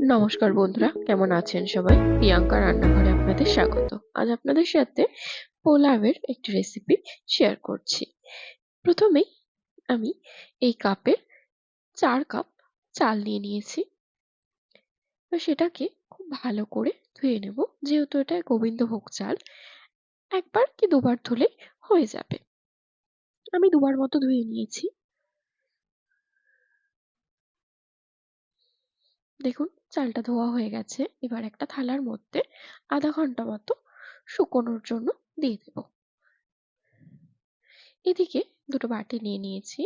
নমস্কার বন্ধুরা, কেমন আছেন সবাই? প্রিয়াঙ্কা রান্নাঘরে আপনাদের স্বাগত। আজ আপনাদের সাথে পোলাওয়ের একটি রেসিপি শেয়ার করছি। প্রথমেই আমি এই কাপে চার কাপ চাল নিয়ে নিয়েছি। তো সেটাকে খুব ভালো করে ধুয়ে নেব, যেহেতু এটা গোবিন্দভোগ চাল। একবার কি দুবার ধুলে হয়ে যাবে। আমি দুবার মতো ধুয়ে নিয়েছি। দেখুন, চালটা ধোয়া হয়ে গেছে। এবার একটা থালার মধ্যে আধা ঘণ্টা মতো শুকোনোর জন্য দিয়ে দেব। এদিকে দুটো বাটি নিয়ে নিয়েছি,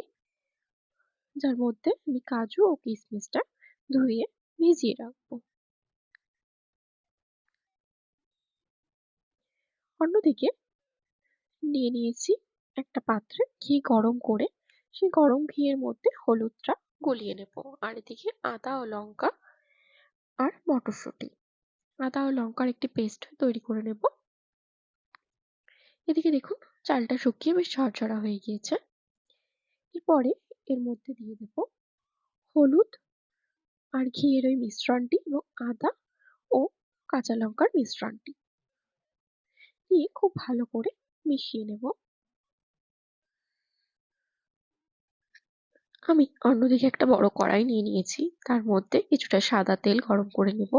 যার মধ্যে আমি কাজু ও কিশমিশটা ধুয়ে ভিজিয়ে রাখব। অন্যদিকে নিয়ে নিয়েছি একটা পাত্রে ঘি গরম করে, সেই গরম ঘিয়ের মধ্যে হলুদটা গলিয়ে নেব। আর এদিকে আদা ও লঙ্কা আর মটরশুঁটি। আদা ও লঙ্কার একটি পেস্ট তৈরি করে নেব। এদিকে দেখুন, চালটা শুকিয়ে বেশ ঝরঝরা হয়ে গিয়েছে। এরপরে এর মধ্যে দিয়ে দেব হলুদ আর ঘিয়ের ওই মিশ্রণটি এবং আদা ও কাঁচা লঙ্কার মিশ্রণটি। দিয়ে খুব ভালো করে মিশিয়ে নেব। আমি অন্যদিকে একটা বড় কড়াই নিয়ে নিয়েছি। তার মধ্যে কিছুটা সাদা তেল গরম করে নেব।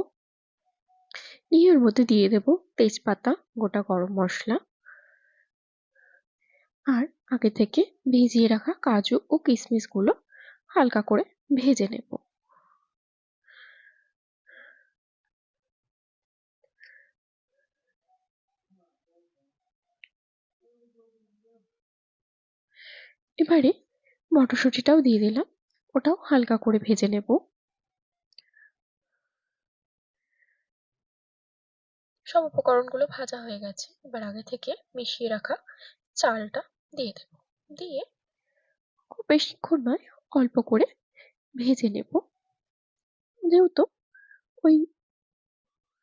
নিয়ে ওর মধ্যে দিয়ে দেব তেজপাতা, গোটা গরম মশলা। আর আগে থেকে ভিজিয়ে রাখা কাজু ও কিশমিশগুলো হালকা করে ভেজে নেব। এবারে মটরশুঁটিটাও দিয়ে দিলাম। ওটাও হালকা করে ভেজে নেব। সব উপকরণগুলো ভাজা হয়ে গেছে। এবার আগে থেকে মিশিয়ে রাখা চালটা দিয়ে দেব। দিয়ে খুব বেশিক্ষণ নয়, অল্প করে ভেজে নেব। যেহেতু ওই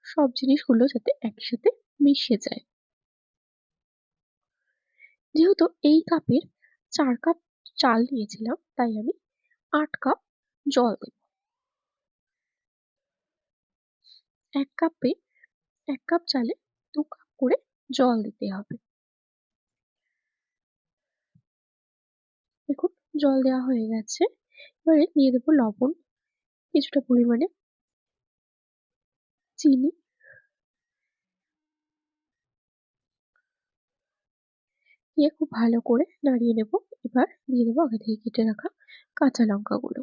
সব জিনিসগুলো যাতে একসাথে মিশে যায়। যেহেতু এই কাপের চার কাপ চাল নিয়েছিলাম তাই আমি আট কাপ জল দেব। এক কাপে, এক কাপ চালে দু কাপ করে জল দিতে হবে। দেখুন, জল দেওয়া হয়ে গেছে। এবারে দিয়ে দেবো লবণ, কিছুটা পরিমাণে চিনি। দিয়ে খুব ভালো করে নাড়িয়ে নেব। এবার দিয়ে দেবো আগে থেকে কেটে রাখা কাঁচা লঙ্কাগুলো।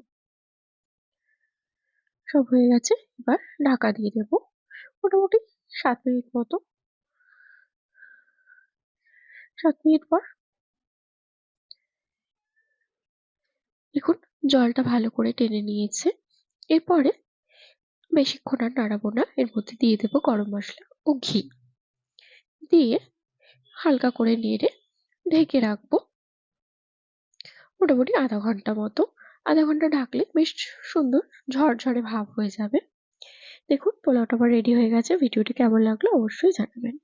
সব হয়ে গেছে। এবার ঢাকা দিয়ে দেবো। মোটামুটি সাত মিনিট মতো। সাত মিনিট পর দেখুন, জলটা ভালো করে টেনে নিয়েছে। এরপরে বেশিক্ষণ আর নাড়াবো না। এর মধ্যে দিয়ে দেবো গরম মশলা ও ঘি। দিয়ে হালকা করে নেড়ে ঢেকে রাখব। মোটামুটি আধা ঘণ্টা মতো। আধা ঘণ্টা ঢাকলে বেশ সুন্দর ঝরঝরে ভাব হয়ে যাবে। দেখুন, পোলাওটা আমার রেডি হয়ে গেছে। ভিডিওটি কেমন লাগল অবশ্যই জানাবেন।